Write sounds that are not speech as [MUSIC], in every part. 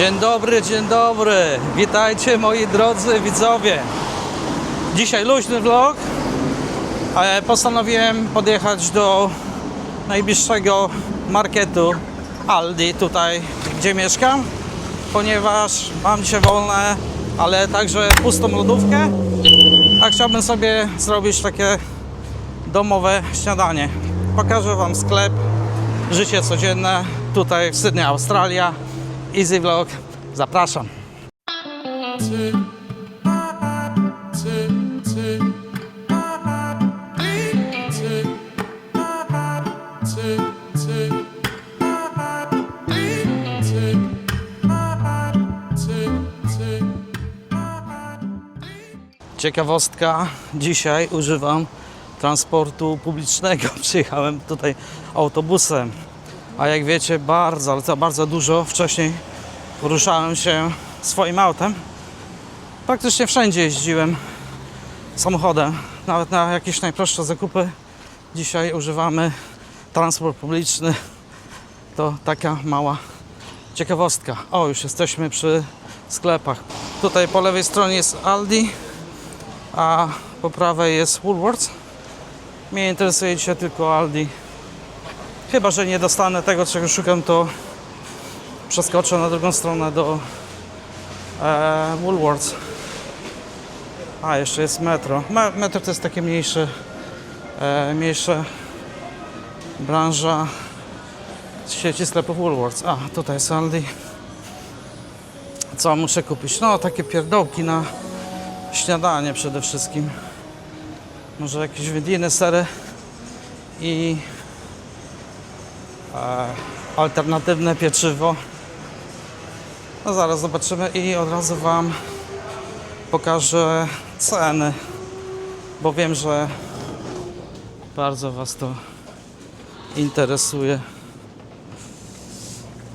Dzień dobry, dzień dobry. Witajcie moi drodzy widzowie. Dzisiaj luźny vlog. ale Postanowiłem podjechać do najbliższego marketu Aldi tutaj, gdzie mieszkam, ponieważ mam dzisiaj wolne, ale także pustą lodówkę, a chciałbym sobie zrobić takie domowe śniadanie. Pokażę Wam sklep, życie codzienne tutaj w Sydney, Australia. Easy Vlog, zapraszam. Ciekawostka, dzisiaj używam transportu publicznego. [LAUGHS] Przyjechałem tutaj autobusem, a jak wiecie, bardzo, ale to bardzo dużo wcześniej poruszałem się swoim autem. Praktycznie wszędzie jeździłem samochodem, nawet na jakieś najprostsze zakupy. Dzisiaj używamy transport publiczny. To taka mała ciekawostka. O, już jesteśmy przy sklepach. Tutaj po lewej stronie jest Aldi, a po prawej jest Woolworths. Mnie interesuje dzisiaj tylko Aldi. Chyba, że nie dostanę tego, czego szukam, to przeskoczę na drugą stronę do e, Woolworths. A, jeszcze jest metro. Me- Metro to jest takie mniejsze, e, mniejsze branża sieci sklepów Woolworths. A, tutaj jest Aldi. Co muszę kupić? No, takie pierdołki na śniadanie przede wszystkim. Może jakieś wędliny, sery i alternatywne pieczywo. No zaraz zobaczymy i od razu Wam pokażę ceny, bo wiem, że bardzo Was to interesuje.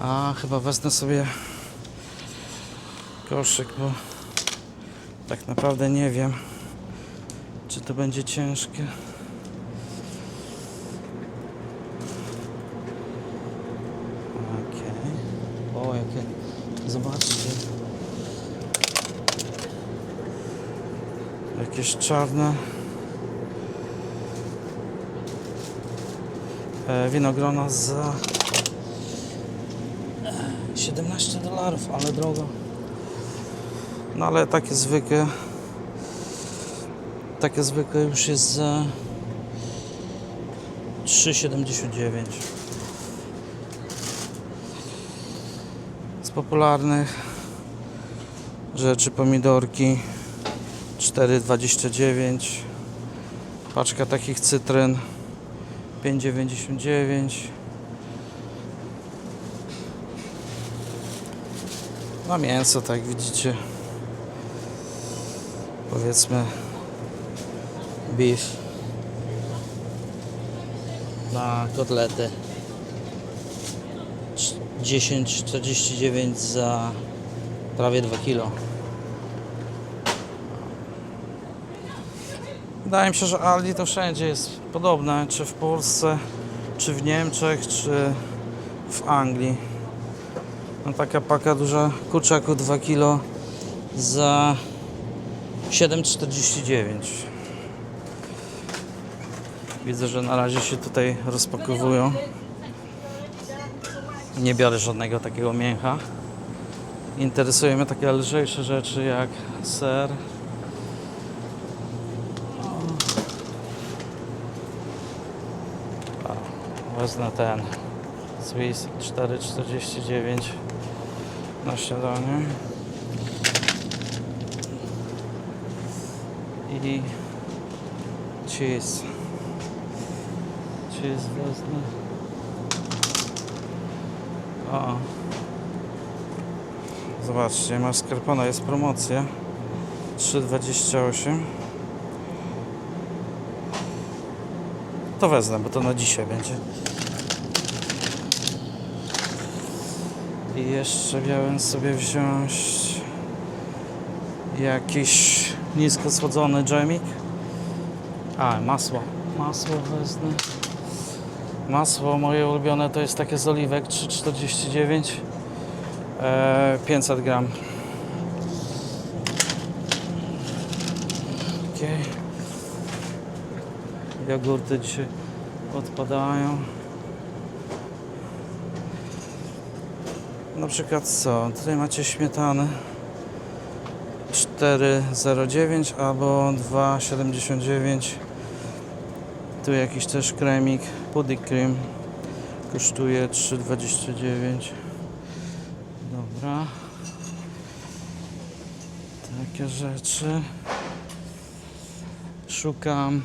A chyba wezmę sobie koszyk, bo tak naprawdę nie wiem, czy to będzie ciężkie. Zobaczcie. Jakieś czarne. E, winogrona za e, 17 dolarów, ale drogo. No ale takie zwykłe. Takie zwykłe już jest za 3,79. Popularnych rzeczy pomidorki 4,29. Paczka takich cytryn 5,99. No mięso, tak widzicie. Powiedzmy beef na kotlety. Cz- 10,49 za prawie 2 kilo. Wydaje mi się, że Aldi to wszędzie jest podobne, czy w Polsce, czy w Niemczech, czy w Anglii. No taka paka duża kurczaku 2 kilo za 7,49. Widzę, że na razie się tutaj rozpakowują. Nie biorę żadnego takiego mięcha. Interesują mnie takie lżejsze rzeczy jak ser. Wezmę ten Swiss 4,49 na śniadanie. i cheese. Cheese wezmę. O. Zobaczcie, mascarpone jest promocja. 3,28. To wezmę, bo to na dzisiaj będzie. I jeszcze miałem sobie wziąć jakiś nisko słodzony dżemik. A, masło. Masło wezmę. Masło moje ulubione to jest takie z oliwek 3,49. e, 500 gram. Okej. Jogurty dzisiaj odpadają. Na przykład co? Tutaj macie śmietany 4,09 albo 2,79 Tu jakiś też kremik. Pudding cream Kosztuje 3,29 Dobra. Takie rzeczy. Szukam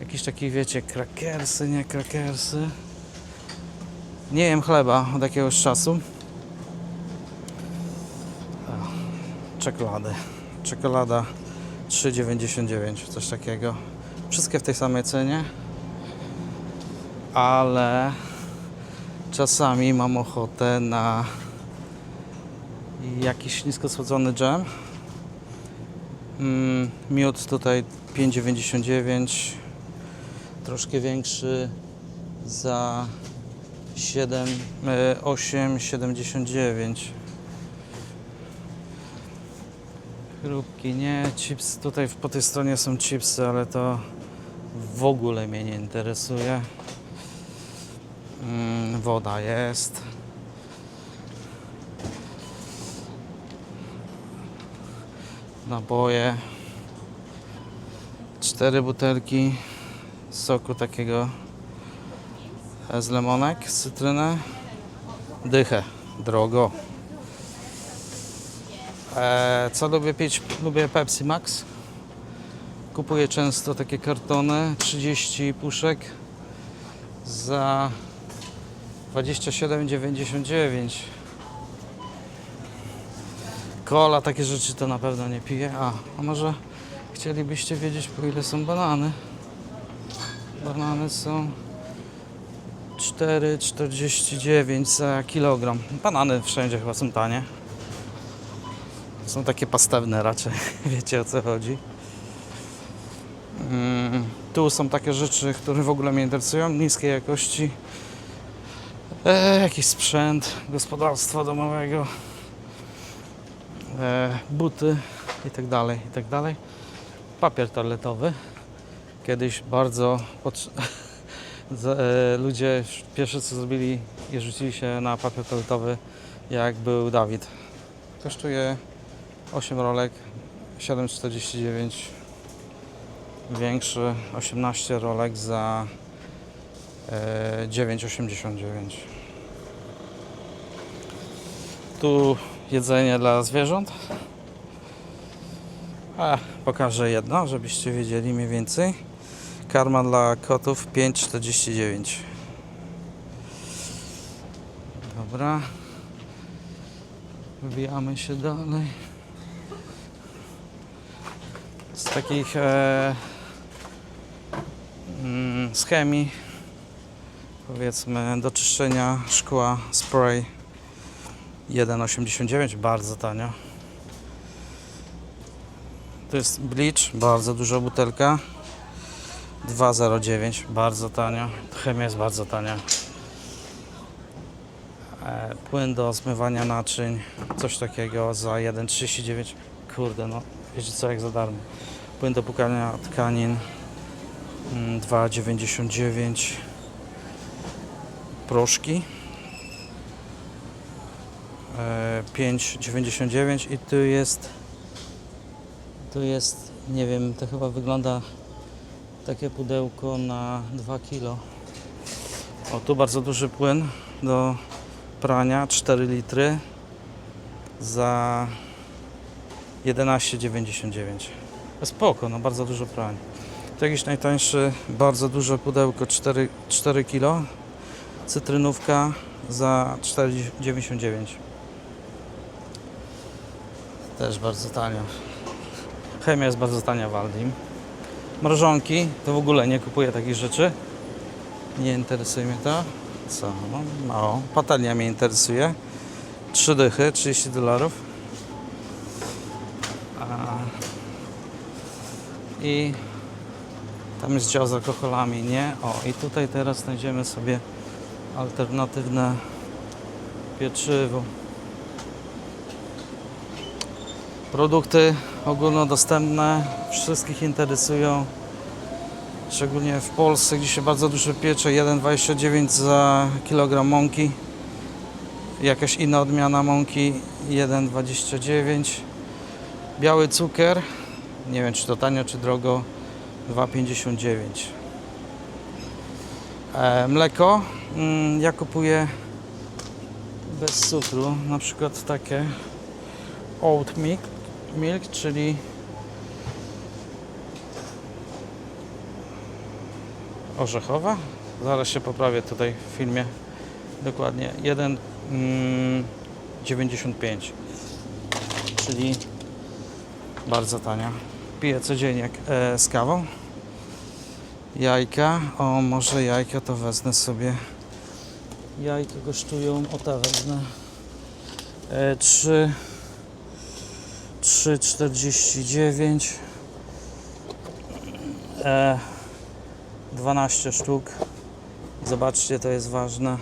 Jakieś takich wiecie krakersy, nie krakersy. Nie jem chleba od jakiegoś czasu. Czekolady. Czekolada 3,99, coś takiego. Wszystkie w tej samej cenie, ale czasami mam ochotę na jakiś nisko słodzony dżem. Mm, miód tutaj 5,99, troszkę większy za 7, e, 8,79. Chrupki nie, chips tutaj po tej stronie są chipsy, ale to w ogóle mnie nie interesuje. Mm, woda jest. Naboje. Cztery butelki soku takiego z lemonek, z cytryny. Dychę, drogo. E, co lubię pić? Lubię Pepsi Max. Kupuję często takie kartony, 30 puszek za 27,99. Kola, takie rzeczy to na pewno nie piję. A, a może chcielibyście wiedzieć po ile są banany? Banany są 4,49 za kilogram. Banany wszędzie chyba są tanie. Są takie pastewne raczej, [LAUGHS] wiecie o co chodzi. Mm, tu są takie rzeczy, które w ogóle mnie interesują, niskiej jakości. E, jakiś sprzęt gospodarstwa domowego, e, buty i tak dalej, i tak dalej. Papier toaletowy. Kiedyś bardzo [LAUGHS] e, ludzie pierwsze co zrobili i rzucili się na papier toaletowy jak był Dawid. Kosztuje 8 rolek 7,49 większy 18 rolek za e, 9,89 tu jedzenie dla zwierząt. A, pokażę jedno, żebyście wiedzieli mniej więcej. Karma dla kotów 5,49 dobra. Wybijamy się dalej z takich e, mm, z chemii powiedzmy do czyszczenia szkła spray 1,89 bardzo tanio. To jest bleach bardzo duża butelka. 2,09 bardzo tanio. Chemia jest bardzo tania. E, płyn do zmywania naczyń coś takiego za 1,39 kurde no wiecie co jak za darmo. Płyn do pukania tkanin mm, 2,99 Proszki. E, 5,99 i tu jest tu jest, nie wiem, to chyba wygląda takie pudełko na 2 kg o tu bardzo duży płyn do prania 4 litry za 11,99 Spoko, no bardzo dużo prań. To jakiś najtańszy, bardzo duże pudełko 4, 4 kg. Cytrynówka za 4,99. Też bardzo tanio. Chemia jest bardzo tania w Aldim. Mrożonki, to w ogóle nie kupuję takich rzeczy. Nie interesuje mnie to. Co? No, mało. Patelnia mnie interesuje. 3 dychy, 30 dolarów. I tam jest dział z alkoholami, nie? O, i tutaj teraz znajdziemy sobie alternatywne pieczywo. Produkty ogólnodostępne, wszystkich interesują. Szczególnie w Polsce, gdzie się bardzo dużo piecze, 1,29 za kilogram mąki. Jakaś inna odmiana mąki, 1,29. Biały cukier, nie wiem czy to tanio czy drogo, 2,59. E, mleko, mm, ja kupuję bez cukru, na przykład takie oat milk, milk czyli orzechowa. Zaraz się poprawię tutaj w filmie. Dokładnie 1,95 czyli bardzo tania. Piję codziennie e, z kawą. Jajka, o może jajka to wezmę sobie. Jajka kosztują, o te wezmę. E, 3 3,49 e, 12 sztuk. Zobaczcie, to jest ważne.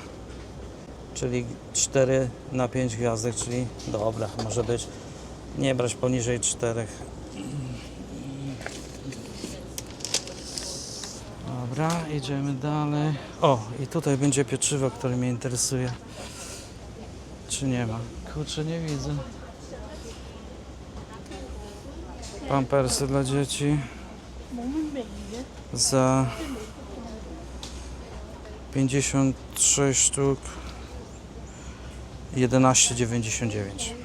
Czyli 4 na 5 gwiazdek, czyli dobra, może być. Nie brać poniżej 4. Dobra, idziemy dalej. O, i tutaj będzie pieczywo, które mnie interesuje. Czy nie ma? Kurczę, nie widzę. Pampersy dla dzieci za 56 sztuk 11,99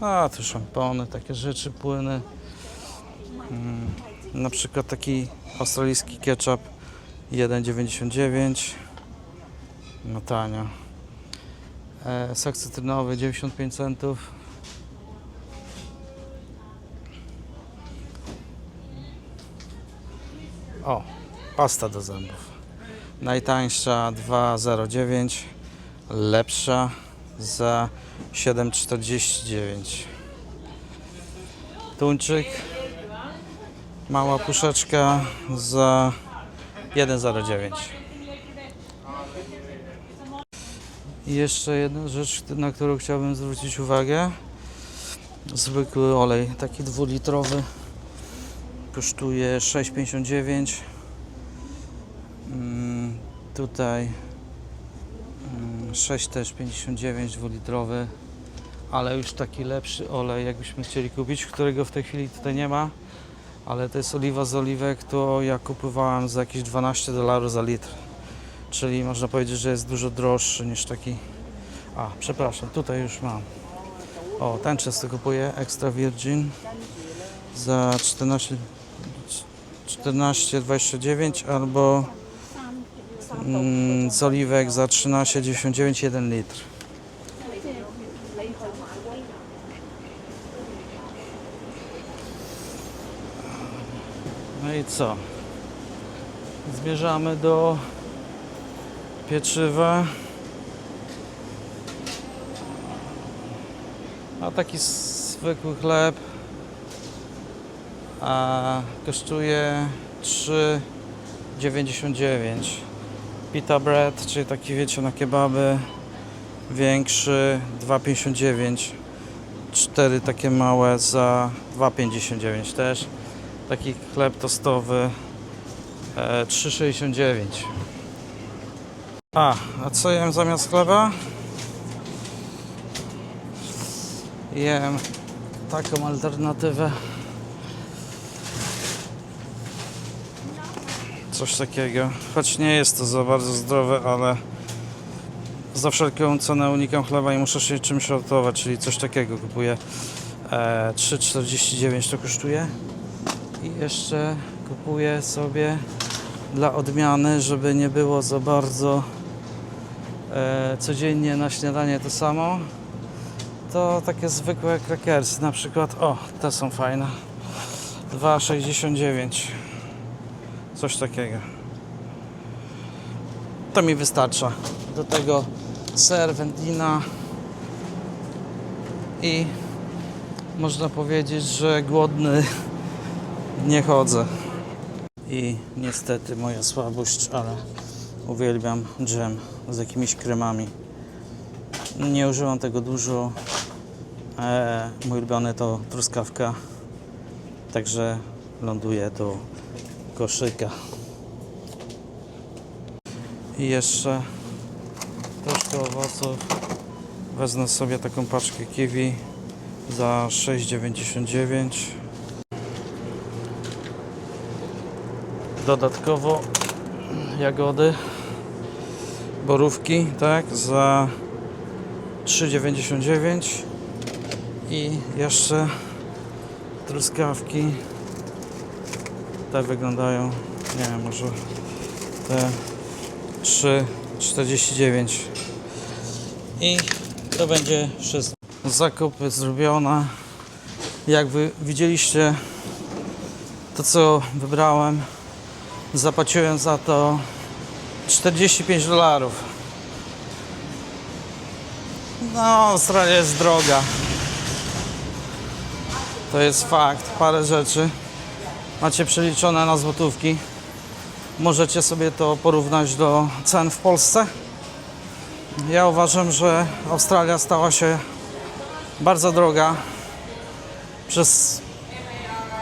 A, to szampony, takie rzeczy, płyny mm, na przykład taki australijski ketchup 1,99 no tanio. E, sok cytrynowy 95 centów. O, pasta do zębów. Najtańsza 2,09, lepsza za 7,49. Tuńczyk, mała puszeczka za 1,09. I jeszcze jedna rzecz, na którą chciałbym zwrócić uwagę. Zwykły olej, taki dwulitrowy kosztuje 6,59 mm, tutaj 6 też 59 dwulitrowy ale już taki lepszy olej jakbyśmy chcieli kupić którego w tej chwili tutaj nie ma ale to jest oliwa z oliwek to ja kupowałem za jakieś 12 dolarów za litr. Czyli można powiedzieć, że jest dużo droższy niż taki a przepraszam, tutaj już mam. O, ten często kupuję, Extra Virgin za 14 14,29 albo mm, z oliwek za 13,99 1 litr. No i co? Zbierzamy do pieczywa. A taki zwykły chleb a kosztuje 3,99 pita bread, czyli taki wiecie na kebaby większy 2,59 cztery takie małe za 2,59 też. Taki chleb tostowy e, 3,69 a, a co jem zamiast chleba? jem taką alternatywę coś takiego. Choć nie jest to za bardzo zdrowe, ale za wszelką cenę unikam chleba i muszę się czymś ratować, czyli coś takiego kupuję. E, 3,49 to kosztuje. I jeszcze kupuję sobie dla odmiany, żeby nie było za bardzo e, codziennie na śniadanie to samo. To takie zwykłe krakersy, na przykład, o, te są fajne. 2,69 Coś takiego. To mi wystarcza. Do tego ser, wędlina i można powiedzieć, że głodny nie chodzę. I niestety moja słabość, ale uwielbiam dżem z jakimiś kremami. Nie używam tego dużo. E, mój ulubiony to truskawka. Także ląduje do koszyka. I jeszcze troszkę owoców. Wezmę sobie taką paczkę kiwi za 6,99. Dodatkowo jagody, borówki, tak, za 3,99 i jeszcze truskawki. Te wyglądają, nie wiem, może te 3,49 i to będzie wszystko. Zakupy zrobione. Jak wy widzieliście, to co wybrałem, zapłaciłem za to 45 dolarów. No, Australia jest droga. To jest fakt. Parę rzeczy macie przeliczone na złotówki. Możecie sobie to porównać do cen w Polsce. Ja uważam, że Australia stała się bardzo droga przez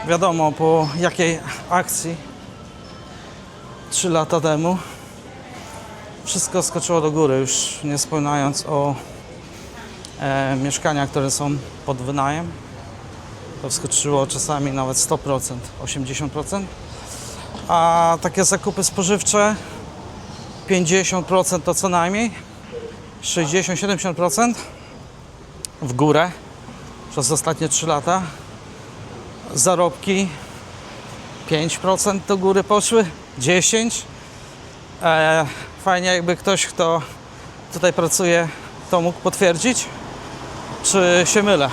wiadomo po jakiej akcji 3 lata temu. Wszystko skoczyło do góry, już nie wspominając o e, mieszkaniach, które są pod wynajem. To wskoczyło czasami nawet 100%, 80%. A takie zakupy spożywcze 50% to co najmniej. 60-70% w górę przez ostatnie 3 lata. Zarobki 5% do góry poszły, 10%. E, fajnie jakby ktoś, kto tutaj pracuje, to mógł potwierdzić, czy się mylę.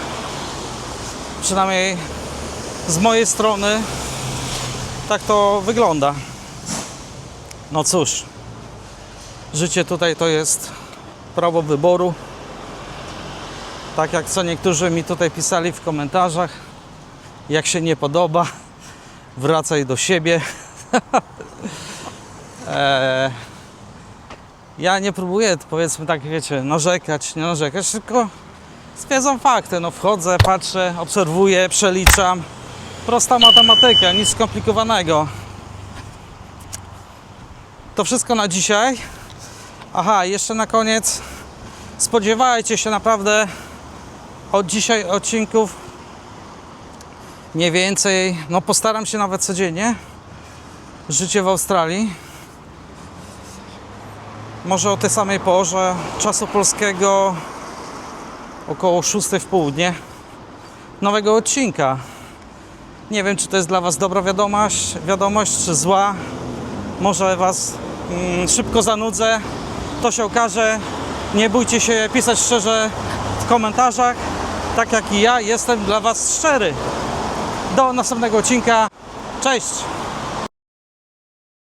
Przynajmniej z mojej strony tak to wygląda. No cóż, życie tutaj to jest prawo wyboru. Tak jak co niektórzy mi tutaj pisali w komentarzach, jak się nie podoba, wracaj do siebie. Eee, [LAUGHS] ja nie próbuję, powiedzmy tak, wiecie, narzekać, nie narzekać, tylko stwierdzam fakty. No wchodzę, patrzę, obserwuję, przeliczam. Prosta matematyka, nic skomplikowanego. To wszystko na dzisiaj. Aha, jeszcze na koniec spodziewajcie się naprawdę od dzisiaj odcinków mniej więcej, no postaram się nawet codziennie. Życie w Australii. Może o tej samej porze czasu polskiego około 6 w południe nowego odcinka. Nie wiem, czy to jest dla Was dobra wiadomość, wiadomość czy zła. Może Was mm, szybko zanudzę. To się okaże. Nie bójcie się pisać szczerze w komentarzach. Tak jak i ja jestem dla Was szczery. Do następnego odcinka. Cześć!